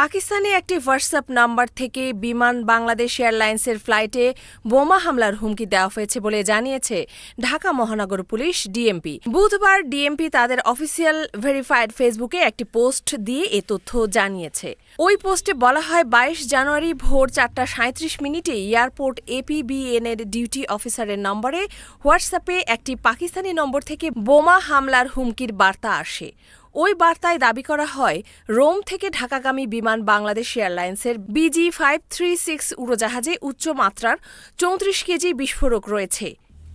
পাকিস্তানে একটি WhatsApp number থেকে বিমান বাংলাদেশ এয়ারলাইন্সের ফ্লাইটে বোমা হামলার হুমকি দেওয়া হয়েছে বলে জানিয়েছে ঢাকা মহানগর পুলিশ ডিএমপি। বুধবার ডিএমপি তাদের অফিসিয়াল ভেরিফাইড ফেসবুকে একটি পোস্ট দিয়ে এ তথ্য জানিয়েছে। ওই পোস্টে বলা হয়, বাইশ জানুয়ারি ভোর চারটা সাঁত্রিশ মিনিটে এয়ারপোর্ট এপিবিএন এর ডিউটি অফিসারের নম্বরে হোয়াটসঅ্যাপে একটি পাকিস্তানি নম্বর থেকে বোমা হামলার হুমকির বার্তা আসে। ওই বার্তায় দাবি করা হয়, রোম থেকে ঢাকাগামী বিমান বাংলাদেশ এয়ারলাইন্সের বিজি ফাইভ থ্রি সিক্স উড়োজাহাজে উচ্চমাত্রার চৌত্রিশ কেজি বিস্ফোরক রয়েছে।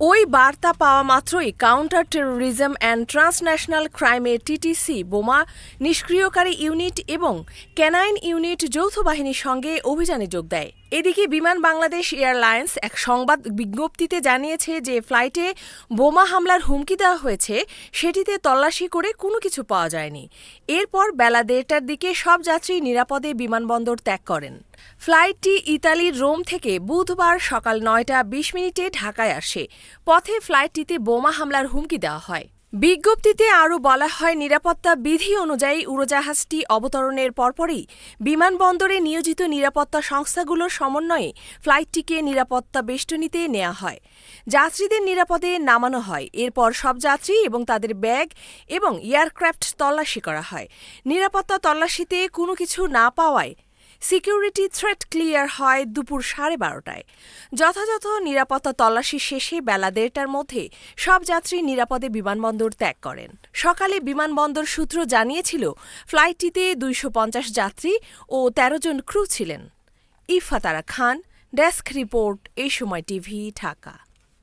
ওই বার্তা পাওয়া মাত্রই কাউন্টার টেরোরিজম অ্যান্ড ট্রান্সন্যাশনাল ক্রাইমে টিটিসি বোমা, নিষ্ক্রিয়কারী ইউনিট এবং ক্যানাইন ইউনিট যৌথ বাহিনীর সঙ্গে অভিযানে যোগ দেয়। এদিকে বিমান বাংলাদেশ এয়ারলাইন্স এক সংবাদ বিজ্ঞপ্তিতে জানিয়েছে যে ফ্লাইটে বোমা হামলার হুমকি দেওয়া হয়েছে, সেটিতে তল্লাশি করে কোনো কিছু পাওয়া যায়নি। এরপর বেলা দেড়টার দিকে সব যাত্রী নিরাপদে বিমানবন্দর ত্যাগ করেন। ফ্লাইটটি ইতালির রোম থেকে বুধবার সকাল নয়টা বিশ মিনিটে ঢাকায় আসে। পথে ফ্লাইটটিতে বোমা হামলার হুমকি দেওয়া হয়। বিজ্ঞপ্তিতে আরও বলা হয়, নিরাপত্তা বিধি অনুযায়ী উড়োজাহাজটি অবতরণের পরপরই বিমানবন্দরে নিয়োজিত নিরাপত্তা সংস্থাগুলোর সমন্বয়ে ফ্লাইটটিকে নিরাপত্তা বেষ্টনীতে নেওয়া হয়। যাত্রীদের নিরাপদে নামানো হয়। এরপর সব যাত্রী এবং তাদের ব্যাগ এবং এয়ারক্রাফট তল্লাশি করা হয়। নিরাপত্তা তল্লাশিতে কোনো কিছু না পাওয়ায় সিকিউরিটি থ্রেট ক্লিয়ার হয় দুপুর সাড়ে বারোটায়। যথাযথ নিরাপত্তা তল্লাশি শেষে বেলা দেড়টার মধ্যে সব যাত্রী নিরাপদে বিমানবন্দর ত্যাগ করেন। সকালে বিমানবন্দর সূত্র জানিয়েছিল, ফ্লাইটটিতে দুইশো পঞ্চাশ যাত্রী ও ১৩ জন ক্রু ছিলেন। ইফাতারা খান, ডেস্ক রিপোর্ট এই সময় টিভি, ঢাকা।